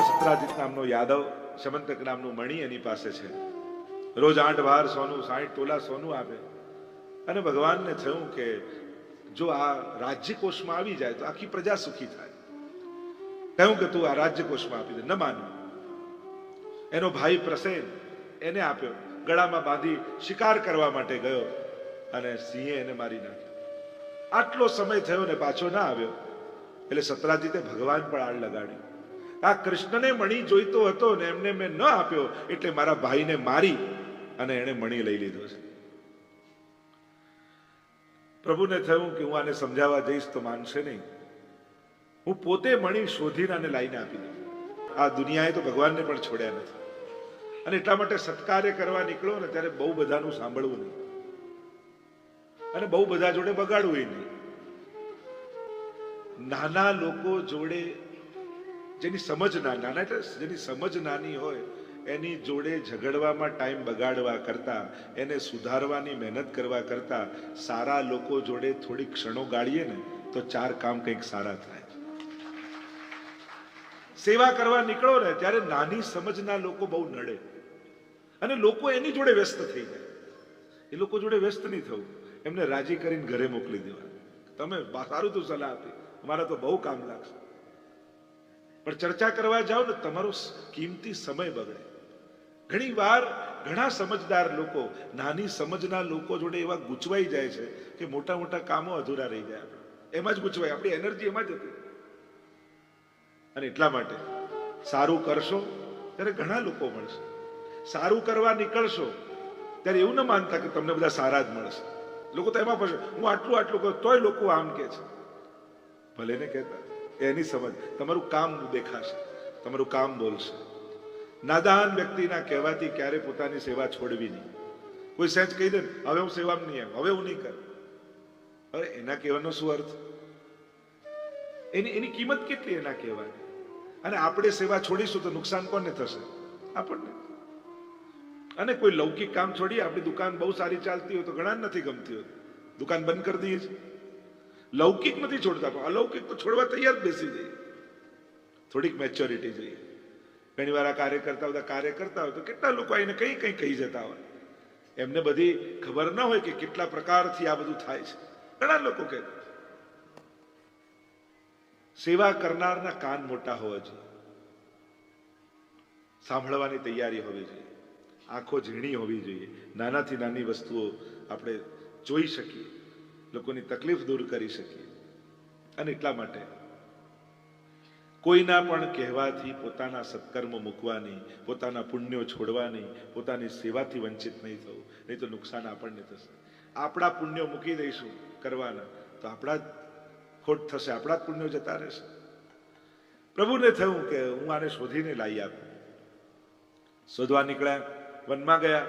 આ સત્રાજીત નામનો યાદવ સમંતક નામનું મણી એની પાસે છે. રોજ આઠ વાર સોનું, સાઠ તોલા સોનું આપે. અને ભગવાનને થયું કે જો આ રાજ્ય કોષમાં આવી જાય તો આખી પ્રજા સુખી થાય. કહ્યું કે તું આ રાજ્યકોષમાં આપી દે. ન માન્યું એનો ભાઈ પ્રસેન એને આપ્યો. ગળામાં બાંધી શિકાર કરવા માટે ગયો અને સિંહે એને મારી નાખ્યો. આટલો સમય થયો ને પાછો ના આવ્યો. એટલે સત્રાજીતે ભગવાન પણ આડ લગાડ્યું આ કૃષ્ણને મણી જોઈતો હતો ને એમને મેં ન આપ્યો એટલે મારા ભાઈને મારી અને એણે મણી લઈ લીધો છે. પ્રભુને થયું કે હું આને સમજાવવા જઈશ તો માનશે નહીં. હું પોતે મણી શોધીને આને લાઈને આપી દઉં. આ દુનિયાએ તો ભગવાનને પણ છોડ્યા નથી. અને એટલા માટે સત્કાર્ય કરવા નીકળો ને ત્યારે બહુ બધાનું સાંભળવું નહીં. અને બહુ બધા જોડે બગાડવું નહીં. નાના લોકો જોડે જેની સમજ ના નાના એટલે જેની સમજ નાની હોય, એની જોડે ઝઘડવામાં ટાઈમ બગાડવા કરતા, એને સુધારવાની મહેનત કરવા કરતાં, સારા લોકો જોડે થોડી ક્ષણો ગાળીએ ને, તો ચાર કામ કંઈક સારા થાય. સેવા કરવા નીકળો ને, ત્યારે નાની સમજના લોકો બહુ નડે. અને લોકો એની જોડે વ્યસ્ત થઈ જાય. એ લોકો જોડે વ્યસ્ત નહીં થવું. એમને રાજી કરીને ઘરે મોકલી દેવા તમે સારું તો સલાહ આપી. અમારા તો બહુ કામ લાગશે. પણ ચર્ચા કરવા જાઓ ને, તમારો કિંમતી સમય બગડે. ઘણી વાર ઘણા સમજદાર લોકો, નાની સમજના લોકો જોડે એવા ગૂંચવાઈ જાય છે કે મોટા મોટા કામો અધૂરા રહી જાય એમાં જ ગૂંચવાય, આપણી એનર્જી એમાં જ હતી. અને એટલા માટે સારું કરશો ત્યારે ઘણા લોકો મળશે. સારું કરવા નીકળશો ત્યારે એવું ન માનતા કે તમને બધા સારા જ મળશે. લોકો તો એમાં ફસે, હું આટલું આટલું કરું, તોય લોકો આમ કે છે. ભલે ને કહેતા. એની સમજ. તમારું કામ દેખાશે. તમારું કામ બોલશે. નાદાન વ્યક્તિના કહેવાથી ક્યારે પોતાની સેવા છોડવી નહીં. કોઈ સહેજ કહી દે હવે હું સેવામાં નહીં એમ હવે હું નહીં કર. અરે, એના કહેવાનો શું અર્થ? એની એની કિંમત કેટલી એના કહેવાની? અને આપણે સેવા છોડીશું તો નુકસાન કોને થશે? આપણને. અને કોઈ લૌકિક કામ છોડી આપણી દુકાન બહુ સારી ચાલતી હોય તો ઘણા નથી ગમતી હોતી. દુકાન બંધ કરી દઈએ છીએ. લૌકિક નથી છોડતા, પણ અલૌકિક તો છોડવા તૈયાર બેસી જઈએ થોડીક મેચ્યોરિટી જોઈએ. ઘણી વાર આ કાર્ય કરતા બધા કાર્ય કરતા હોય તો કેટલા લોકો આવીને કઈ કઈ કહી જતા હોય. એમને બધી ખબર ન હોય કે કેટલા પ્રકારથી આ બધું થાય છે. ઘણા લોકો કહેતા સેવા કરનારના કાન મોટા હોવા જોઈએ. સાંભળવાની તૈયારી હોવી જોઈએ. આંખો ઝીણી હોવી જોઈએ. નાનાથી નાની વસ્તુઓ આપણે જોઈ શકીએ. લોકોની તકલીફ દૂર કરી શકીએ. અને એટલા માટે કોઈના પણ કહેવાથી પોતાના સત્કર્મ મૂકવાની, પોતાના પુણ્યો છોડવાની, પોતાની સેવાથી વંચિત નહીં થવું, નહીં તો નુકસાન આપણને થશે. આપણા પુણ્યો મૂકી દઈશું કરવાના, તો આપણા જ ખોટ થશે, આપણા જ પુણ્યો જતા રહેશે. પ્રભુને થયું કે હું આને શોધીને લાવી આપું. શોધવા નીકળ્યા, વનમાં ગયા.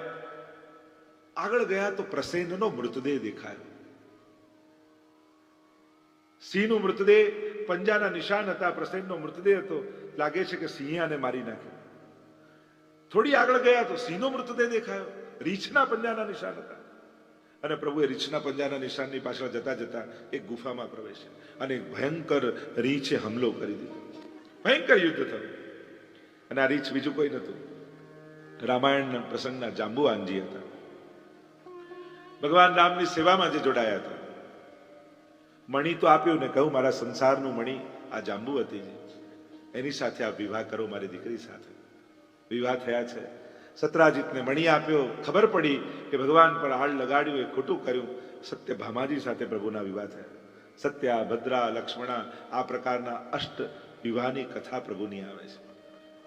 આગળ ગયા તો પ્રસેનનો મૃતદેહ દેખાયો. સિંહનું મૃતદેહ પંજાના નિશાન હતા, પ્રસેનનો મૃતદેહ હતો. લાગે છે કે સિંહે આને મારી નાખ્યો. થોડી આગળ ગયા તો સિંહનો મૃતદેહ દેખાયો. રીછના પંજાના નિશાન હતા. અને પ્રભુએ રીછના પંજાના નિશાનની પાછળ જતા જતા એક ગુફામાં પ્રવેશ્યા અને ભયંકર રીંછે હુમલો કરી દીધો. ભયંકર યુદ્ધ થયું. અને આ રીછ બીજું કોઈ નતું રામાયણના પ્રસંગના જાંબુવાનજી હતા. ભગવાન રામની સેવામાં જે જોડાયા હતા મણી તો આપ્યું ને કહું, મારા સંસારનું મણી આ જાંબુવતી હતી એની સાથે આ વિવાહ કરો મારી દીકરી સાથે. વિવાહ થયા છે. સતરાજીતને મણી આપ્યો. ખબર પડી કે ભગવાન પર હાડ લગાડ્યું, એ ખોટું કર્યું. સત્ય ભામાજી સાથે પ્રભુના વિવાહ થયા. સત્યા, ભદ્રા, લક્ષ્મણા આ પ્રકારના અષ્ટ વિવાહની કથા પ્રભુની આવે છે.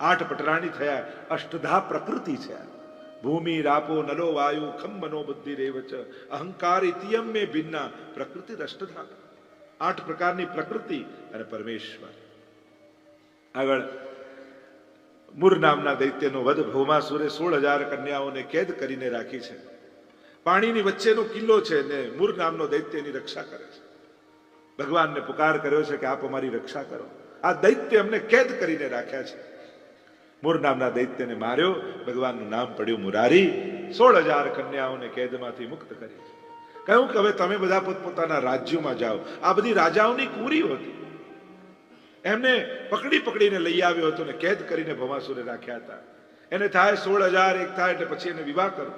આઠ પટરાણી થયા. અષ્ટધા પ્રકૃતિ છે. ભૂમિ, રાપો, નલો, વાયુ ખમ મનો બુદ્ધિ રેવ અહંકાર ઇતિયમ મે ભિન્ના. પ્રકૃતિ અષ્ટધા. આઠ પ્રકારની પ્રકૃતિ અને પરમેશ્વર. આગળ, મુર નામના દૈત્યનો વધ ભૌમાસુરે સોળ હજાર કન્યાઓને કેદ કરીને રાખી છે. પાણીની વચ્ચેનો કિલ્લો છે ને મુર નામનો દૈત્યની રક્ષા કરે છે. ભગવાનને પુકાર કર્યો છે કે આપ અમારી રક્ષા કરો. આ દૈત્ય અમને કેદ કરીને રાખ્યા છે. મુર નામના દૈત્યને માર્યો, ભગવાનનું નામ પડ્યું મુરારી સોળ હજાર કન્યાઓને કેદમાંથી મુક્ત કરી કહ્યું કે હવે તમે બધા પોતપોતાના રાજ્યોમાં જાઓ. આ બધી રાજાઓની કુરીઓ હતી. એમને પકડી પકડીને લઈ આવ્યો હતો ને કેદ કરીને ભવાસુરે રાખ્યા હતા. એને થાય સોળ હજાર એક થાય એટલે પછી એને વિવાહ કરો.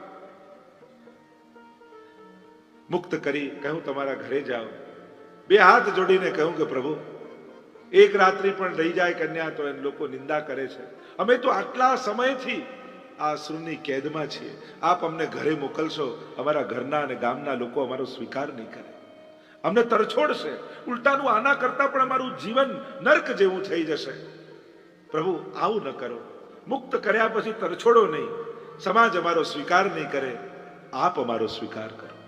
મુક્ત કરી કહ્યું, તમારા ઘરે જાઓ. બે હાથ જોડીને કહ્યું કે, પ્રભુ, એક રાત્રિ પણ રહી જાય કન્યા તો એને લોકો નિંદા કરે છે. અમે તો આટલા સમયથી આ અશ્રુની કેદમાં છીએ. આપ અમને ઘરે મોકલશો, અમારા ઘરના અને ગામના લોકો અમારો સ્વીકાર નહીં કરે. અમને તરછોડશે. ઉલટાનું આના કરતા પણ અમારું જીવન નર્ક જેવું થઈ જશે. પ્રભુ, આવું ન કરો. મુક્ત કર્યા પછી તરછોડો નહીં. સમાજ અમારો સ્વીકાર નહીં કરે. આપ અમારો સ્વીકાર કરો.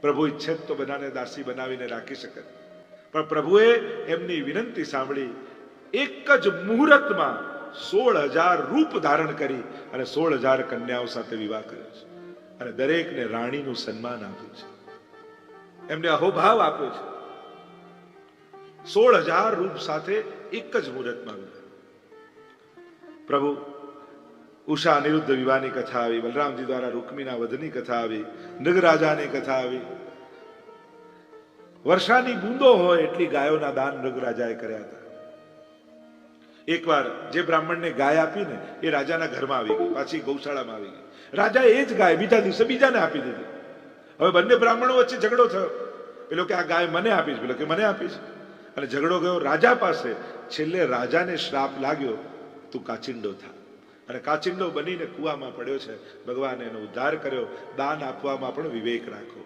પ્રભુ, ઈચ્છે તો બધાને દાસી બનાવીને રાખી શકે. પણ પ્રભુએ એમની વિનંતી સાંભળી. એક જ મુહૂર્તમાં સોળ હજાર રૂપ ધારણ કરી અને સોળ હજાર કન્યાઓ સાથે વિવાહ કર્યો છે. અને દરેકને રાણીનું સન્માન આપ્યું છે. એમને અહોભાવ આપ્યો છે. સોળ હજાર રૂપ સાથે એક જ મુહૂર્તમાં વિવાહ. પ્રભુ, ઉષા અનિરુદ્ધ વિવાહની કથા આવી, બલરામજી દ્વારા રૂકમીના વધની કથા આવી, નગરાજાની કથા આવી. વર્ષાની બૂંદો હોય એટલી ગાયોના દાન નગરાજાએ કર્યા હતા. એકવાર જે બ્રાહ્મણને ગાય આપીને એ રાજાના ઘરમાં આવી ગઈ, પાછી ગૌશાળામાં આવી ગઈ. રાજા એ જ ગાય બીજા દિવસે બીજાને આપી દીધી. હવે બંને બ્રાહ્મણો વચ્ચે ઝઘડો થયો. પેલો કે આ ગાય મને આપીશ પેલો કે મને આપીશ. અને ઝઘડો ગયો. રાજા પાસે છેલ્લે રાજાને શ્રાપ લાગ્યો, તું કાચિંડો થા. અને કાચિંડો બનીને કૂવામાં પડ્યો છે. ભગવાને એનો ઉદ્ધાર કર્યો. દાન આપવામાં પણ વિવેક રાખો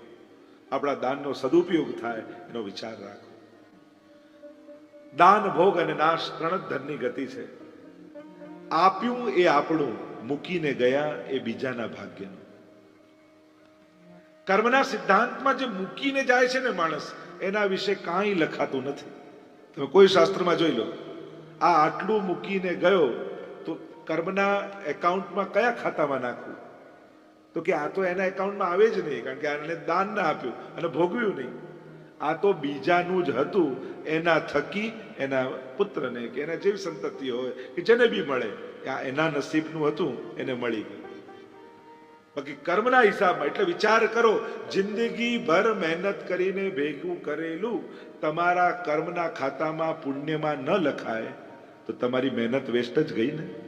આપણા દાનનો સદુપયોગ થાય એનો વિચાર રાખો દાન, ભોગ અને નાશ ત્રણ જ ધનની ગતિ છે. આપ્યું એ આપણું, મૂકીને ગયા એ બીજાના ભાગ્યનું. કર્મના સિદ્ધાંતમાં જે મૂકીને જાય છે ને માણસ, એના વિશે કાંઈ લખાતું નથી. તમે કોઈ શાસ્ત્રમાં જોઈ લો, આ આટલું મૂકીને ગયો, તો કર્મના એકાઉન્ટમાં કયા ખાતામાં નાખવું? તો કે આ તો એના એકાઉન્ટમાં આવે જ નહીં, કારણ કે આને દાન ના આપ્યું અને ભોગવ્યું નહીં. આ તો બીજાનું જ હતું એના થકી એના પુત્રને કે એના જેવી સંતતિ હોય, કે જેને બી મળે આ એના નસીબનું હતું, એને મળી ગયું. બાકી કર્મના હિસાબમાં એટલે વિચાર કરો જિંદગી ભર મહેનત કરીને ભેગું કરેલું, તમારા કર્મના ખાતામાં પુણ્યમાં ન લખાય, તો તમારી મહેનત વેસ્ટ જ ગઈ ને?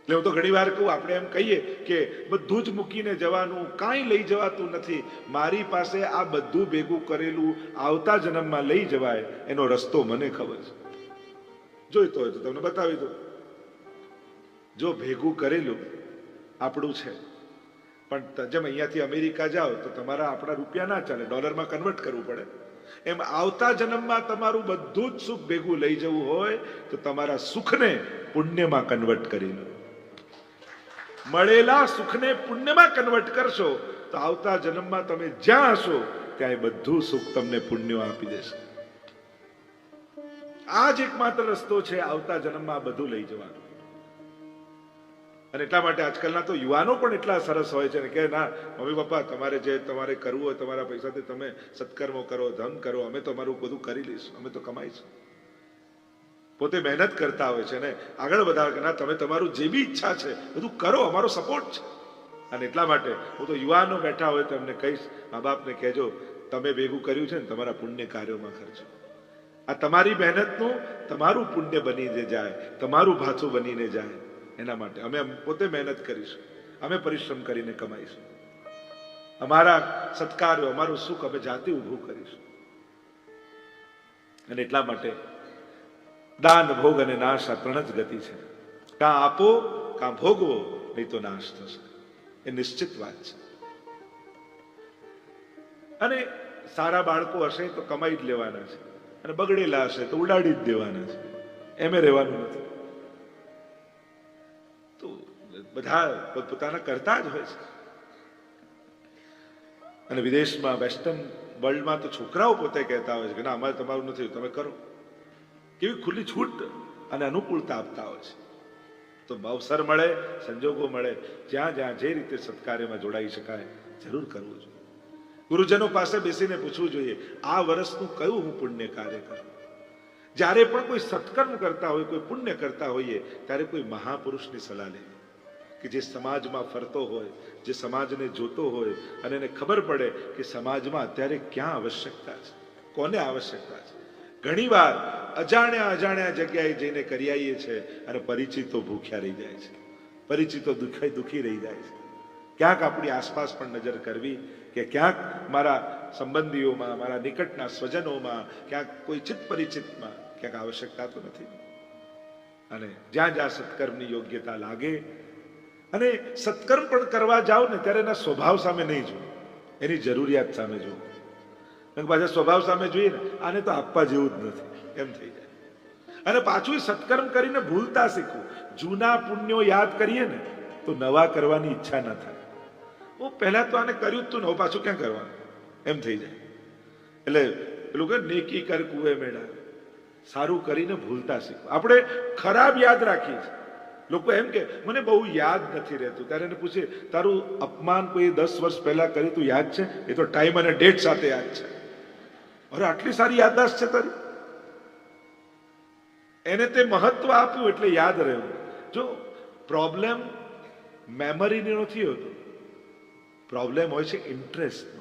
એટલે હું તો ઘણી વાર કહું, આપણે એમ કહીએ કે બધું જ મૂકીને જવાનું, કાંઈ લઈ જવાતું નથી. મારી પાસે આ બધું ભેગું કરેલું આવતા જન્મમાં લઈ જવાય, એનો રસ્તો મને ખબર છે. જોઈતો હોય તો તમને બતાવી દો જો ભેગું કરેલું, આપણું છે. પણ જેમ અહીંયાથી અમેરિકા જાઓ, તો તમારા આપણા રૂપિયા ના ચાલે. ડોલરમાં કન્વર્ટ કરવું પડે. એમ આવતા જન્મમાં તમારું બધું જ સુખ ભેગું લઈ જવું હોય, તો તમારા સુખને પુણ્યમાં કન્વર્ટ કરી લો. મળેલા સુખને પુણ્યમાં કન્વર્ટ કરશો, તો આવતા જન્મમાં તમે જ્યાં હશો, ત્યાં એ બધું સુખ તમને પુણ્યો આપી દેશે. આ જ એકમાત્ર રસ્તો છે આવતા જન્મમાં બધું લઈ જવાનું. અને એટલા માટે આજકાલના તો યુવાનો પણ એટલા સરસ હોય છે ને કે ના, મમ્મી, પપ્પા, તમારે જે તમારે કરવું હોય, તમારા પૈસાથી તમે સત્કર્મો કરો, ધન કરો, અમે તો અમારું બધું કરી લઈશું, અમે તો કમાઈશું. પોતે મહેનત કરતા હોય છે ને આગળ વધારે કે ના, તમે તમારું જે બી ઈચ્છા છે, બધું કરો, અમારો સપોર્ટ છે. અને એટલા માટે હું તો યુવાનો બેઠા હોય તો એમને કહીશ, મા બાપને કહેજો, તમે ભેગું કર્યું છે ને, તમારા પુણ્ય કાર્યોમાં ખર્ચો. આ તમારી મહેનતનું તમારું પુણ્ય બનીને જાય, તમારું ભાથું બનીને જાય. એના માટે અમે પોતે મહેનત કરીશું, અમે પરિશ્રમ કરીને કમાઈશું. અમારા સત્કાર્યો, અમારું સુખ અમે જાતે ઊભું કરીશું. અને એટલા માટે દાન, ભોગ અને નાશ આ ત્રણ જ ગતિ છે. કાં આપો, કાં ભોગવો, નહીં તો નાશ થશે. એ નિશ્ચિત વાત છે. અને સારા બાળકો હશે તો કમાઈ જ લેવાના છે. અને બગડેલા હશે તો ઉડાડી જ દેવાના છે. એમે રહેવાનું નથી. તો બધા પોતપોતાના કરતા જ હોય છે. અને વિદેશમાં, વેસ્ટર્ન વર્લ્ડમાં તો છોકરાઓ પોતે કહેતા હોય છે કે ના, અમારે તમારું નથી, તમે કરો. કેવી ખુલ્લી છૂટ અને અનુકૂળતા આપતા હોય છે. તો અવસર મળે, સંજોગો મળે, જ્યાં જ્યાં જે રીતે સત્કાર્યમાં જોડાઈ શકાય, જરૂર કરવું જોઈએ. ગુરુજનો પાસે બેસીને પૂછવું જોઈએ, આ વર્ષનું કયું હું પુણ્ય કાર્ય કરું? જ્યારે પણ કોઈ સત્કર્મ કરતા હોય, કોઈ પુણ્ય કરતા હોઈએ, ત્યારે કોઈ મહાપુરુષની સલાહ લેવી. કે જે સમાજમાં ફરતો હોય, જે સમાજને જોતો હોય, અને એને ખબર પડે કે સમાજમાં અત્યારે ક્યાં આવશ્યકતા છે, કોને આવશ્યકતા છે. ઘણીવાર અજાણ્યા અજાણ્યા જગ્યાએ જઈને કરી આવીએ છે અને પરિચિતો ભૂખ્યા રહી જાય છે. પરિચિતો દુખાઈ દુખી રહી જાય છે. ક્યાંક આપણી આસપાસ પણ નજર કરવી કે ક્યાંક મારા સંબંધીઓમાં, મારા નિકટના સ્વજનોમાં, ક્યાંક કોઈ ચિત્ત પરિચિતમાં ક્યાંક આવશ્યકતા તો નથી. અને જ્યાં જ્યાં સત્કર્મની યોગ્યતા લાગે, અને સત્કર્મ પણ કરવા જાઓ ને ત્યારે એના સ્વભાવ સામે નહીં જો એની જરૂરિયાત સામે કે પાછા સ્વભાવ સામે જોઈએ ને આને તો આપવા જેવું જ નથી. એમ થઈ જાય. અને પાછું સત્કર્મ કરીને ભૂલતા શીખવું. જૂના પુણ્યો યાદ કરીએ ને, તો નવા કરવાની ઈચ્છા ન થાય. હું પહેલા તો આને કર્યું જ તું ને પાછું ક્યાં કરવાનું? એમ થઈ જાય. એટલે પેલું કે નેકી કર કુએ મેળા. સારું કરીને ભૂલતા શીખવું. આપણે ખરાબ યાદ રાખીએ છીએ. લોકો એમ કે, મને બહુ યાદ નથી રહેતું. ત્યારે એને પૂછે, તારું અપમાન કોઈ દસ વર્ષ પહેલા કર્યું તું યાદ છે? એ તો ટાઈમ અને ડેટ સાથે યાદ છે. અરે, આટલી સારી યાદદાસ્ત છે તારી? એને તે મહત્વ આપ્યું એટલે યાદ રહ્યું. જો પ્રોબ્લેમ મેમરીનો નથી હોતો. પ્રોબ્લેમ હોય છે ઇન્ટરેસ્ટનો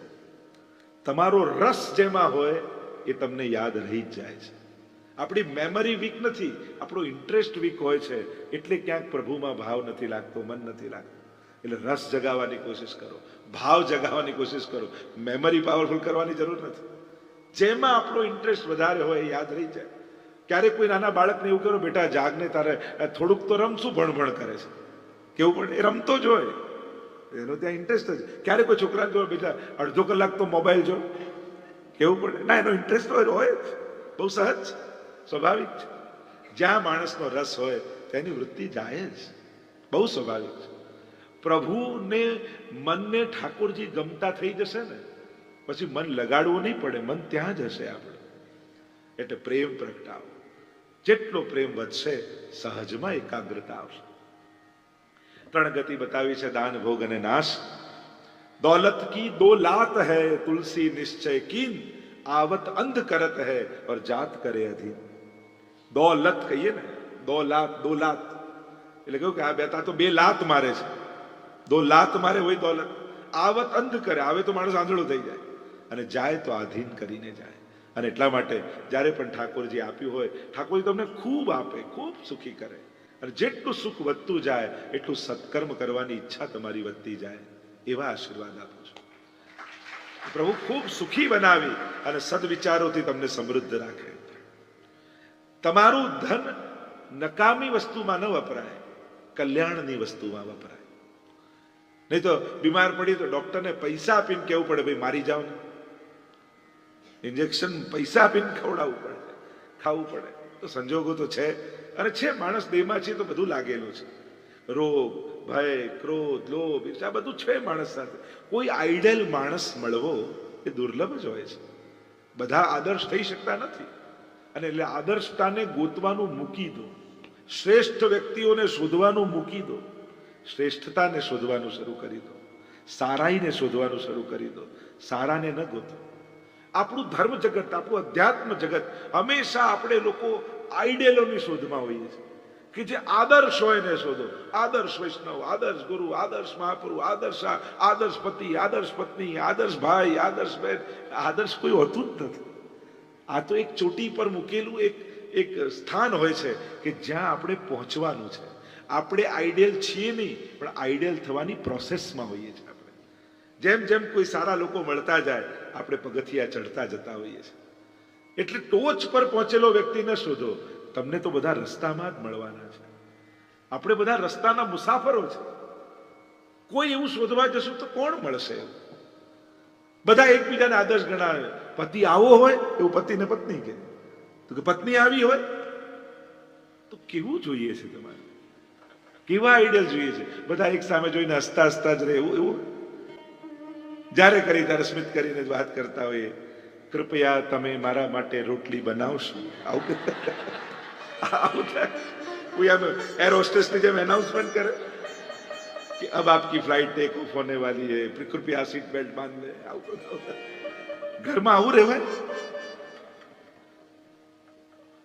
તમારો રસ જેમાં હોય એ તમને યાદ રહી જ જાય છે. આપણી મેમરી વીક નથી, આપણો ઇન્ટરેસ્ટ વીક હોય છે, એટલે ક્યાંક પ્રભુમાં ભાવ નથી લાગતો, મન નથી લાગતું. એટલે રસ જગાવવાની કોશિશ કરો. ભાવ જગાવવાની કોશિશ કરો. મેમરી પાવરફુલ કરવાની જરૂર નથી. જેમાં આપણો ઇન્ટરેસ્ટ વધારે હોય યાદ રહી જાય. ક્યારેક કોઈ નાના બાળકને એવું કરો બેટા, જાગને તારે થોડુંક તો રમશું ભણ ભણ કરે છે? કેવું પડે એ રમતો જ હોય. એનો ત્યાં ઇન્ટરેસ્ટ જ. ક્યારે કોઈ છોકરાને કહો, બેટા, અડધો કલાક તો મોબાઈલ જો. કેવું પડે ના, એનો ઇન્ટરેસ્ટ હોય હોય જ. બહુ સહજ, સ્વાભાવિક છે જ્યાં માણસનો રસ હોય તેની વૃત્તિ જાય જ. બહુ સ્વાભાવિક છે પ્રભુને, મનને ઠાકોરજી ગમતા થઈ જશે ને પછી મન લગાડવું નહીં પડે, મન ત્યાં જ હશે આપણે. એટલે પ્રેમ પ્રગટાવો. જેટલો પ્રેમ વધશે, સહજમાં એકાગ્રતા આવશે. ત્રણ ગતિ બતાવી છે, દાન, ભોગ અને નાશ. દોલત કી દો લાત હૈ, તુલસી નિશ્ચય કીન, આવત અંધ કરત હૈ, ઓર જાત કરે અધીન. દોલત કહીએ ને, દો લાત દો લાત. એટલે કહ્યું કે આ બેતા તો બે લાત મારે છે. દો લાત મારે હોય દોલત. આવત અંધ કરે, આવે તો માણસ આંધળો થઈ જાય. અને જાય તો આધીન કરીને જાય. અને એટલા માટે જ્યારે પણ ઠાકોરજી આપ્યું હોય, ઠાકોરજી તમને ખૂબ આપે, ખૂબ સુખી કરે. અને જેટલું સુખ વધતું જાય, એટલું સત્કર્મ કરવાની ઈચ્છા તમારી વધતી જાય. એવા આશીર્વાદ આપું છું. પ્રભુ ખૂબ સુખી બનાવી અને સદવિચારોથી તમને સમૃદ્ધ રાખે. તમારું ધન નકામી વસ્તુમાં ન વપરાય, કલ્યાણની વસ્તુમાં વપરાય. નહીં તો બીમાર પડી તો ડોક્ટરને પૈસા આપીને કેવું પડે, ભાઈ મારી જાઓ ને. ઇન્જેક્શન પૈસા આપીને ખવડાવવું પડે. ખાવું પડે. તો સંજોગો તો છે. અને છે, માણસ દેહમાં છે તો બધું લાગેલું છે. રોગ, ભય, ક્રોધ, લોભ, ઈર્ષા બધું છે માણસ સાથે. કોઈ આઈડલ માણસ મળવો એ દુર્લભ જ હોય છે. બધા આદર્શ થઈ શકતા નથી. અને એટલે આદર્શતાને ગોતવાનું મૂકી દો. શ્રેષ્ઠ વ્યક્તિઓને શોધવાનું મૂકી દો. શ્રેષ્ઠતાને શોધવાનું શરૂ કરી દો. સારાઈને શોધવાનું શરૂ કરી દો. સારાને ન ગોતો. આપણું ધર્મ જગત, આપણું અધ્યાત્મ જગત હંમેશા આપણે લોકો આઈડેલોની શોધમાં હોઈએ છીએ. કે જે આદર્શ હોય ને શોધો. આદર્શ વૈષ્ણવ, આદર્શ ગુરુ, આદર્શ મહાપુરુ, આદર્શ આદર્શ પતિ, આદર્શ પત્ની, આદર્શ ભાઈ, આદર્શ બેન. આદર્શ કોઈ હોતું જ નથી. આ તો એક ચોટી પર મૂકેલું એક એક સ્થાન હોય છે કે જ્યાં આપણે પહોંચવાનું છે. આપણે આઈડિયલ છીએ નહીં, પણ આઈડિયલ થવાની પ્રોસેસમાં હોઈએ છીએ આપણે. જેમ જેમ કોઈ સારા લોકો મળતા જાય આપણે પગથિયા ચડતા જતા હોઈએ છીએ. એટલે ટોચ પર પહોંચેલો વ્યક્તિ ન શોધો, તમને તો બધા રસ્તામાં જ મળવાના છે. આપણે બધા રસ્તાના મુસાફરો છે. કોઈ એવું શોધવા જશું તો કોણ મળશે? બધા એકબીજાને આદર્શ ગણાવે. પતિ આવો હોય, એવું પતિને પત્ની કે તો કે પત્ની આવી હોય? તો કેવું જોઈએ છે તમારે? કેવા આઈડિયલ જોઈએ છે? બધા એક સામે જોઈને હસતા હસતા જ રહે, એવું એવું જ્યારે કરી ત્યારે સ્મિત કરીને વાત કરતા હોય કૃપયા તમે મારા માટે રોટલી બનાવશો. આવું આવું કોઈ આમ જેમ એનાઉન્સમેન્ટ કરે. કે અબ આપકી ફ્લાઇટ ટેક ઓફ હોને વાલી હે. કૃપયા સીટ બેલ્ટ બાંધ લે. આવું ઘરમાં આવું રહેવાય?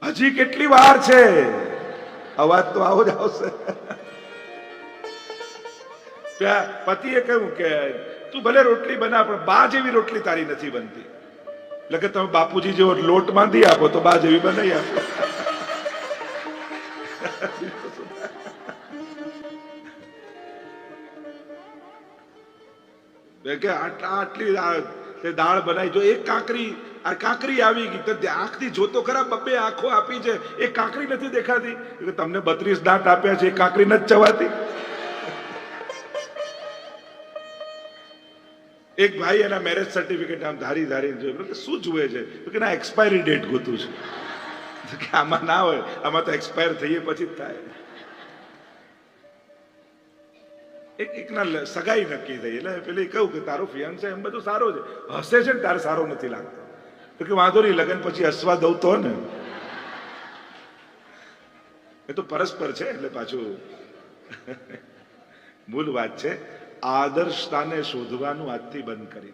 હજી કેટલી વાર છે? અવાજ તો આવો જ આવશે. પતિએ કહ્યું કે તું ભલે રોટલી બના, પણ બા જેવી રોટલી તારી નથી બનતી. એટલે તમે બાપુજી જેવો લોટ બાંધી આપો તો બા જેવી બનાવી આપો. કે આટલી દાળ બનાવી, જો એક કાંકરી આ કાંકરી આવી ગઈ, તો આંખથી જોતો ખરા બબ્બે આંખો આપી છે એ કાંકરી નથી દેખાતી. તમને બત્રીસ દાંત આપ્યા છે એ કાંકરી નથી ચવાતી. એક ભાઈ એના મેરેજ સર્ટિફિકેટ આમ ધારી ધારીને જોયું. શું જુએ છે? કે, ના એક્સપાયરી ડેટ ગોતું છે. કે, આમાં ના હોય. આમાં તો એક્સપાયર થઈએ પછી જ થાય. એક એકના સગાઈ નક્કી થઈ. એટલે પેલી કહ્યું કે, તારો ફિયાન્સ એમ બધું સારો છે. હસે છે ને તારે સારો નથી લાગતો. તો કે, વાંધો નહીં, લગ્ન પછી હસવા દઉં તો ને. એ તો પરસ્પર છે, એટલે પાછું મૂળ વાત છે. આદર્શતાને શોધવાનું આજથી બંધ કરી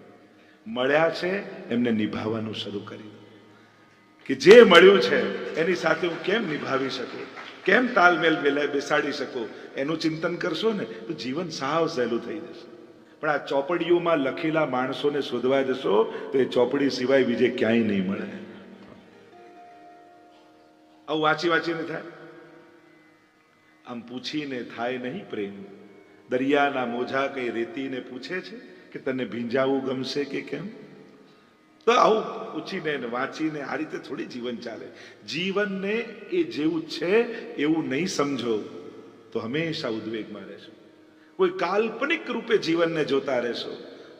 મળ્યા છે, એમને નિભાવવાનું શરૂ કરી કે જે મળ્યું છે, એની સાથે હું કેમ નિભાવી શકું? કેમ તાલમેલ બેસાડી શકું? એનું ચિંતન કરશો ને, તો જીવન સાવ સહેલું થઈ જશે. પણ આ ચોપડીઓમાં લખેલા માણસોને શોધવા જશો, તો એ ચોપડી સિવાય બીજે ક્યાંય નહીં મળે. આવું વાંચી વાંચીને થાય? આમ પૂછીને થાય નહીં પ્રેમ. દરિયાના મોજા કઈ રેતીને પૂછે છે કે તને ભીંજાવું ગમશે કે કેમ? તો આવું પૂછીને વાંચીને આ રીતે થોડી જીવન ચાલે. જીવનને એ જેવું છે એવું નહીં સમજો તો હંમેશા ઉદ્વેગમાં રહેશો. કોઈ કાલ્પનિક રૂપે જીવનને જોતા રહેશો.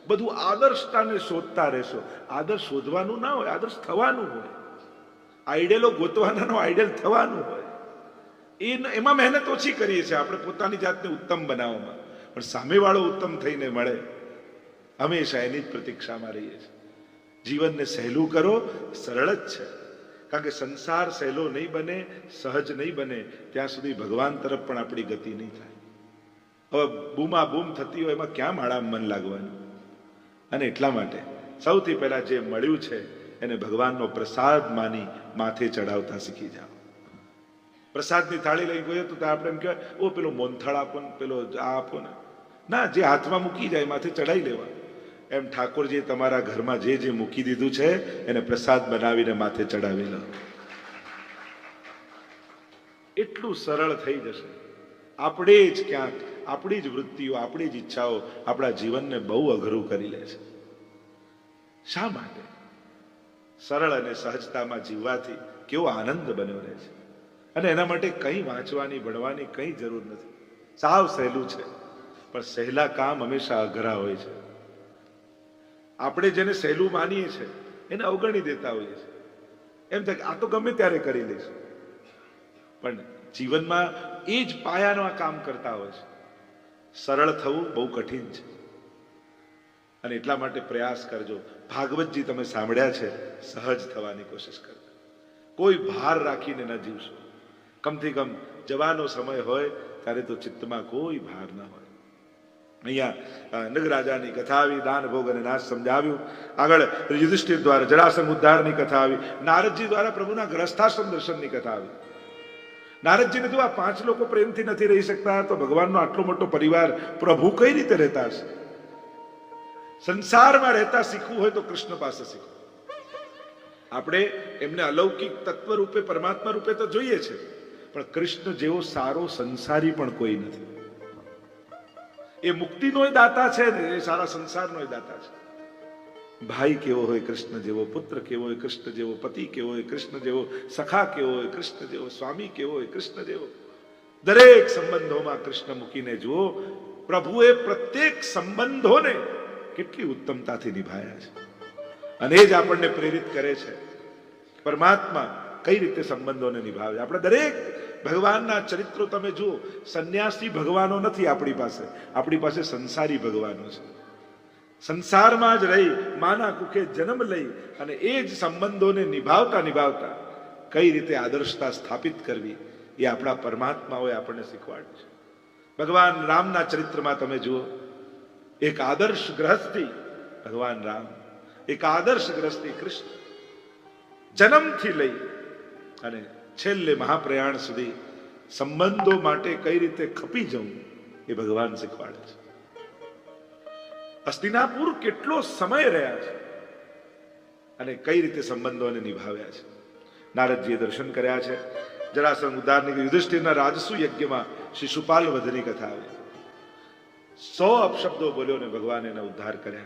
બધું આદર્શતાને શોધતા રહેશો. આદર્શ શોધવાનું ના હોય, આદર્શ થવાનું હોય. આઈડિયલો ગોતવાના આઈડિયલ થવાનું હોય. એ એમાં મહેનત ઓછી કરીએ છીએ આપણે પોતાની જાતને ઉત્તમ બનાવવામાં. પણ સામેવાળો ઉત્તમ થઈને મળે, હંમેશા એની જ પ્રતીક્ષામાં રહીએ છીએ. જીવનને સહેલું કરો, સરળ જ છે. કારણ કે સંસાર સહેલો નહીં બને, સહજ નહીં બને, ત્યાં સુધી ભગવાન તરફ પણ આપણી ગતિ નહીં થાય. હવે બૂમા બૂમ થતી હોય એમાં ક્યાં માળા મન લાગવાનું? અને એટલા માટે સૌથી પહેલા જે મળ્યું છે, એને ભગવાનનો પ્રસાદ માની માથે ચડાવતા શીખી જાઓ. પ્રસાદની થાળી લઈ ગયો તો આપણે એમ કહેવાય, ઓ, પેલો મોનથાળ આપો ને, પેલો આ આપો ને. ના, જે હાથમાં મૂકી જાય માથે ચડાવી લેવા. એમ ઠાકોરજી તમારા ઘરમાં જે જે મૂકી દીધું છે, એને પ્રસાદ બનાવીને માથે ચડાવી લો એટલું સરળ થઈ જશે. આપણે જ ક્યાંક, આપણી જ વૃત્તિઓ, આપણી જ ઈચ્છાઓ આપણા જીવનને બહુ અઘરું કરી લે છે. શા માટે? સરળ અને સહજતામાં જીવવાથી કેવો આનંદ બન્યો રહે છે. અને એના માટે કંઈ વાંચવાની ભણવાની કંઈ જરૂર નથી. સાવ સહેલું છે, પણ સહેલા કામ હંમેશા અઘરા હોય છે. આપણે જેને સહેલું માનીએ છીએ એને અવગણી દેતા હોઈએ છીએ એમ થાય આ તો ગમે ત્યારે કરી લઈશું. પણ જીવનમાં એ જ પાયાનો આ કામ કરતા હોય છે. સરળ થવું બહુ કઠિન છે. અને એટલા માટે પ્રયાસ કરજો. ભાગવતજી તમે સાંભળ્યા છે, સહજ થવાની કોશિશ કરજો. કોઈ ભાર રાખીને ન જીવશો. કમથી કમ જવાનો સમય હોય, ત્યારે તો ચિત્તમાં કોઈ ભાર ન હોય. અહીંયા નગરાજાની કથા આવી, દાન, ભોગ અને નાશ સમજાવ્યું. આગળ યુધિષ્ઠિર દ્વારા જરાસંઘ ઉદ્ધારની કથા આવી. નારદજી દ્વારા પ્રભુના ગ્રસ્થાશ્રમ દર્શનની કથા આવી. નારદજીને જો આ પાંચ લોકો પ્રેમથી નથી રહી શકતા, તો ભગવાનનો આટલો મોટો પરિવાર પ્રભુ કઈ રીતે રહેતા હશે? સંસારમાં રહેતા શીખવું હોય તો કૃષ્ણ પાસે શીખવું. આપણે એમને અલૌકિક તત્વ રૂપે પરમાત્મા રૂપે તો જોઈએ છે. પણ કૃષ્ણ જેવો સારો સંસારી પણ કોઈ નથી. એ મુક્તિનોય દાતા છે ને, એ સારા સંસારનોય દાતા છે. ભાઈ કેવો હોય કૃષ્ણ જેવો, પુત્ર કેવો હોય કૃષ્ણ જેવો, પતિ કેવો હોય કૃષ્ણ જેવો, સખા કેવો હોય કૃષ્ણ જેવો, સ્વામી કેવો હોય કૃષ્ણ જેવો. દરેક સંબંધોમાં કૃષ્ણ મૂકીને જુઓ, પ્રભુએ પ્રત્યેક સંબંધોને કેટલી ઉત્તમતાથી નિભાયા છે. અને એ જ આપણને પ્રેરિત કરે છે. પરમાત્મા કઈ રીતે સંબંધોને નિભાવે? આપણે દરેક ભગવાનના ચરિત્રો તમે જુઓ, સંન્યાસી ભગવાનો નથી આપણી પાસે. આપણી પાસે સંસારી ભગવાનો છે. સંસારમાં જ રહી, માના કુખે જન્મ લઈ અને એ જ સંબંધોને નિભાવતા નિભાવતા કઈ રીતે આદર્શતા સ્થાપિત કરવી, એ આપણા પરમાત્માઓએ આપણને શીખવાડ્યું છે. ભગવાન રામના ચરિત્રમાં તમે જુઓ, એક આદર્શ ગ્રહસ્થી ભગવાન રામ, એક આદર્શ ગ્રસ્તી કૃષ્ણ જન્મથી લઈ અને છેલ્લે મહાપ્રયાણ સુધી સંબંધો માટે કઈ રીતે ખપી જવું એ ભગવાન શીખવાડે છે. હસ્તિનાપુર કેટલો સમય રહ્યા છે અને કઈ રીતે સંબંધોને નિભાવ્યા છે. નારદજીએ દર્શન કર્યા છે. જરાસંઘ ઉદ્ધારની યુધિષ્ઠિરના રાજસુ યજ્ઞમાં શિશુપાલ વધની કથા આવી. સો અપશબ્દો બોલ્યો ને ભગવાન એના ઉદ્ધાર કર્યા.